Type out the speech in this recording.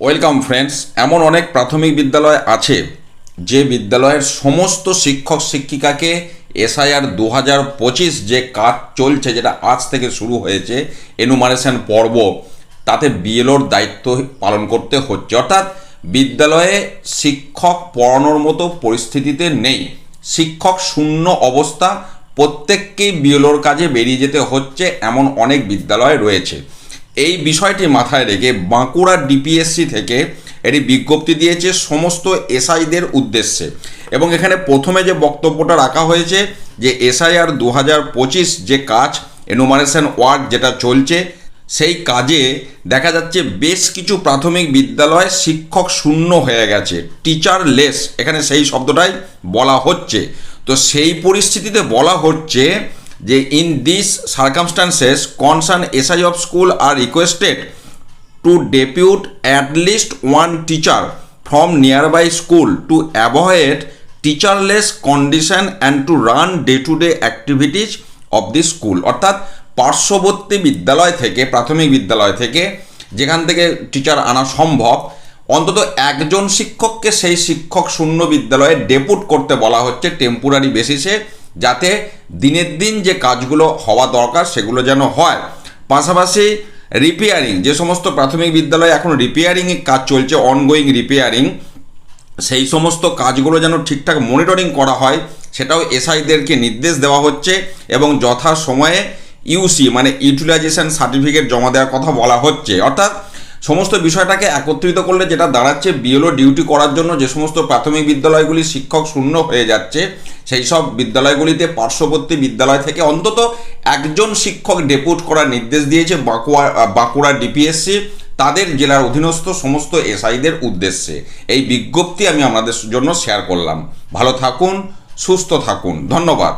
Welcome friends এমন অনেক প্রাথমিক বিদ্যালয় আছে যে বিদ্যালয়ের সমস্ত শিক্ষক শিক্ষিকাকে এসআইআর দু হাজার পঁচিশ যে কাজ চলছে, যেটা আজ থেকে শুরু হয়েছে এনুমারেশন পর্ব, তাতে বিএলওর দায়িত্ব পালন করতে হচ্ছে। অর্থাৎ বিদ্যালয়ে শিক্ষক পড়ানোর মতো পরিস্থিতিতে নেই। শিক্ষক শূন্য অবস্থা, প্রত্যেককেই বিএলওর কাজে বেরিয়ে যেতে হচ্ছে, এমন অনেক বিদ্যালয় রয়েছে। এই বিষয়টি মাথায় রেখে বাঁকুড়া ডিপিএসসি থেকে এটি বিজ্ঞপ্তি দিয়েছে সমস্ত এসআইদের উদ্দেশ্যে। এবং এখানে প্রথমে যে বক্তব্যটা রাখা হয়েছে যে এসআইআর দু হাজার পঁচিশ যে কাজ এনুমারেশন ওয়ার্ক যেটা চলছে, সেই কাজে দেখা যাচ্ছে বেশ কিছু প্রাথমিক বিদ্যালয় শিক্ষক শূন্য হয়ে গেছে। টিচার লেস এখানে সেই শব্দটাই বলা হচ্ছে। তো সেই পরিস্থিতিতে বলা হচ্ছে যে in this circumstances concern SI of school are requested to depute at least one teacher from nearby school to avoid teacherless condition and to run day to day activities of the school অর্থাৎ পার্শ্ববর্তী বিদ্যালয় থেকে, প্রাথমিক বিদ্যালয় থেকে, যেখান থেকে teacher আনা সম্ভব, অন্তত একজন শিক্ষককে সেই শিক্ষক শূন্য বিদ্যালয়ে ডেপুট করতে বলা হচ্ছে টেম্পোরারি বেসিসে যাতে দিনের দিন যে কাজগুলো হওয়া দরকার সেগুলো যেন হয়। পাশাপাশি রিপেয়ারিং যে সমস্ত প্রাথমিক বিদ্যালয়ে এখন রিপেয়ারিংয়ের কাজ চলছে অনগোয়িং রিপেয়ারিং সেই সমস্ত কাজগুলো যেন ঠিকঠাক মনিটরিং করা হয়, সেটাও এসআইদেরকে নির্দেশ দেওয়া হচ্ছে এবং যথা সময়ে ইউসি মানে ইউটিলাইজেশন সার্টিফিকেট জমা দেওয়ার কথা বলা হচ্ছে। অর্থাৎ সমস্ত বিষয়টাকে একত্রিত করলে যেটা দাঁড়াচ্ছে বিএলও ডিউটি করার জন্য যে সমস্ত প্রাথমিক বিদ্যালয়গুলি শিক্ষক শূন্য হয়ে যাচ্ছে, সেই সব বিদ্যালয়গুলিতে পার্শ্ববর্তী বিদ্যালয় থেকে অন্তত একজন শিক্ষক ডেপুট করার নির্দেশ দিয়েছে বাঁকুড়া বাঁকুড়া ডিপিএসসি, তাদের জেলার অধীনস্থ সমস্ত এসআইদের উদ্দেশ্যে। এই বিজ্ঞপ্তি আমি আপনাদের জন্য শেয়ার করলাম। ভালো থাকুন, সুস্থ থাকুন। ধন্যবাদ।